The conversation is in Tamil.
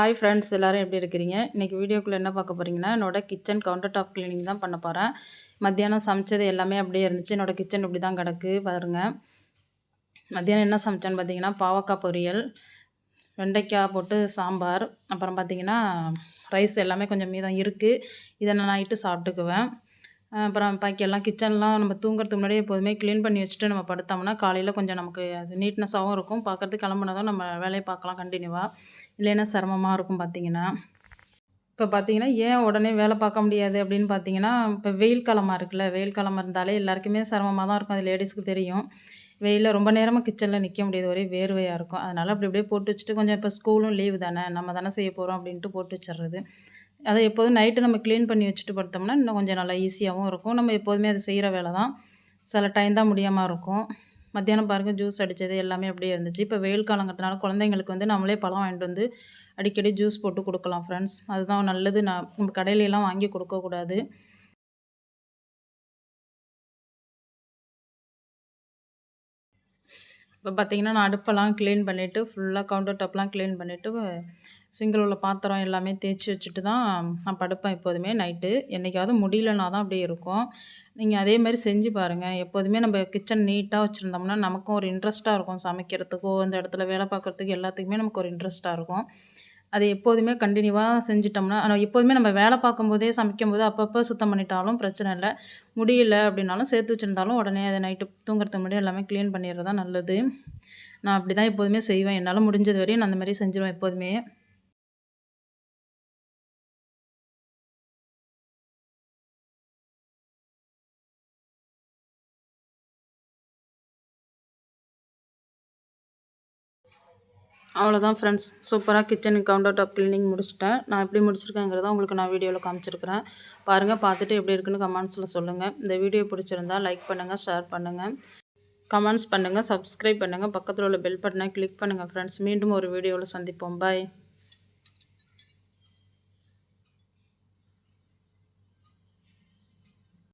ஹாய் ஃப்ரெண்ட்ஸ் எல்லோரும் எப்படி இருக்கிறீங்க? இன்றைக்கி வீடியோக்குள்ளே என்ன பார்க்க போகிறீங்கன்னா என்னோடய கிச்சன் கவுண்டர் டாப் க்ளீனிங் தான் பண்ண போகிறேன் மத்தியானம் சமைச்சது எல்லாமே அப்படியே இருந்துச்சு. என்னோடய கிச்சன் இப்படி தான் கிடக்கு பாருங்கள் மத்தியானம் என்ன சமைச்சேன்னு பார்த்தீங்கன்னா பாவக்காய் பொரியல் வெண்டைக்காய் போட்டு சாம்பார் அப்புறம் பார்த்திங்கன்னா ரைஸ் எல்லாமே கொஞ்சம் மீதம் இருக்குது இதை நான் நைட்டு சாப்பிட்டுக்குவேன். அப்புறம் பாக்கி எல்லாம் கிச்சன்லாம் நம்ம தூங்குறதுக்கு முன்னாடி எப்போதுமே க்ளீன் பண்ணி வச்சுட்டு நம்ம படுத்தோம்னா காலையில் கொஞ்சம் நமக்கு அது நீட்னஸாகவும் இருக்கும். பார்க்குறதுக்கு கிளம்புனதான் நம்ம வேலையை பார்க்கலாம் கண்டினியூவாக இல்லைன்னா சிரமமாக இருக்கும் பார்த்திங்கன்னா இப்போ பார்த்தீங்கன்னா ஏன் உடனே வேலை பார்க்க முடியாது அப்படின்னு பார்த்தீங்கன்னா இப்போ வெயில் காலமாக இருக்குல்ல வெயில் காலமாக இருந்தாலே எல்லாருக்குமே சிரமமாக தான் இருக்கும். அது லேடிஸ்க்கு தெரியும். வெயிலில் ரொம்ப நேரமாக கிச்சனில் நிற்க முடியாது. ஒரே வேர்வையாக இருக்கும். அதனால் அப்படி அப்படியே போட்டு வச்சுட்டு கொஞ்சம் இப்போ ஸ்கூலும் லீவு தானே நம்ம தானே செய்ய போகிறோம் அப்படின்ட்டு போட்டு வச்சிடுறது. அதை எப்போதும் நைட்டு நம்ம க்ளீன் பண்ணி வச்சுட்டு படுத்தோம்னா இன்னும் கொஞ்சம் நல்லா ஈஸியாகவும் இருக்கும். நம்ம எப்போதுமே அது செய்கிற வேலை தான். சில டைம் தான் முடியாமல் இருக்கும். மத்தியானம் பாருங்கள் ஜூஸ் அடித்தது எல்லாமே அப்படியே இருந்துச்சு. இப்போ வெயில் காலங்கிறதுனால குழந்தைங்களுக்கு வந்து நம்மளே பழம் வாங்கிட்டு வந்து அடிக்கடி ஜூஸ் போட்டு கொடுக்கலாம் ஃப்ரெண்ட்ஸ் அதுதான் நல்லது. நான் நம்ம கடையிலலாம் வாங்கி கொடுக்கக்கூடாது. இப்போ பார்த்திங்கன்னா நான் அடுப்பெல்லாம் க்ளீன் பண்ணிவிட்டு ஃபுல்லாக கவுண்டர் டாப்லாம் க்ளீன் பண்ணிவிட்டு சிங்கிள் உள்ள பாத்திரம் எல்லாமே தேய்ச்சி வச்சுட்டு தான் நான் படுப்பேன் எப்போதுமே நைட்டு என்றைக்காவது முடியலனா தான் அப்படியே இருக்கும். நீங்கள் அதே மாதிரி செஞ்சு பாருங்கள் எப்போதுமே நம்ம கிச்சன் நீட்டாக வச்சுருந்தோம்னா நமக்கும் ஒரு இன்ட்ரெஸ்ட்டாக இருக்கும். சமைக்கிறதுக்கோ அந்த இடத்துல வேலை பார்க்குறதுக்கு எல்லாத்துக்குமே நமக்கு ஒரு இன்ட்ரெஸ்ட்டாக இருக்கும். அது எப்போதுமே கண்டினியூவாக செஞ்சிட்டோம்னா ஆனால் எப்போதுமே நம்ம வேலை பார்க்கும்போதே சமைக்கும்போது அப்பப்போ சுத்தம் பண்ணிட்டாலும் பிரச்சனை இல்லை. முடியல அப்படின்னாலும் சேர்த்து வச்சுருந்தாலும் உடனே அதை நைட்டு தூங்குறதுக்கு முன்னாடி எல்லாமே க்ளீன் பண்ணிடுறது தான் நல்லது. நான் அப்படி தான் எப்போதுமே செய்வேன். என்னால் முடிஞ்சது வரையும் நான் அந்த மாதிரி செஞ்சுருவேன் எப்போதுமே. அவ்வளோதான் ஃப்ரெண்ட்ஸ் சூப்பராக கிச்சன் கவுண்டர் டாப் க்ளீனிங் முடிச்சிட்டேன். நான் எப்படி முடிச்சிருக்கேங்கிறத உங்களுக்கு நான் வீடியோவில் காமிச்சிருக்கிறேன். பாருங்கள் பார்த்துட்டு எப்படி இருக்குன்னு கமெண்ட்ஸில் சொல்லுங்கள் இந்த வீடியோ பிடிச்சிருந்தா லைக் பண்ணுங்கள் ஷேர் பண்ணுங்கள் கமெண்ட்ஸ் பண்ணுங்கள் சப்ஸ்கிரைப் பண்ணுங்கள் பக்கத்தில் உள்ள பெல் பட்டனை கிளிக் பண்ணுங்கள் ஃப்ரெண்ட்ஸ் மீண்டும் ஒரு வீடியோவில் சந்திப்போம். பாய்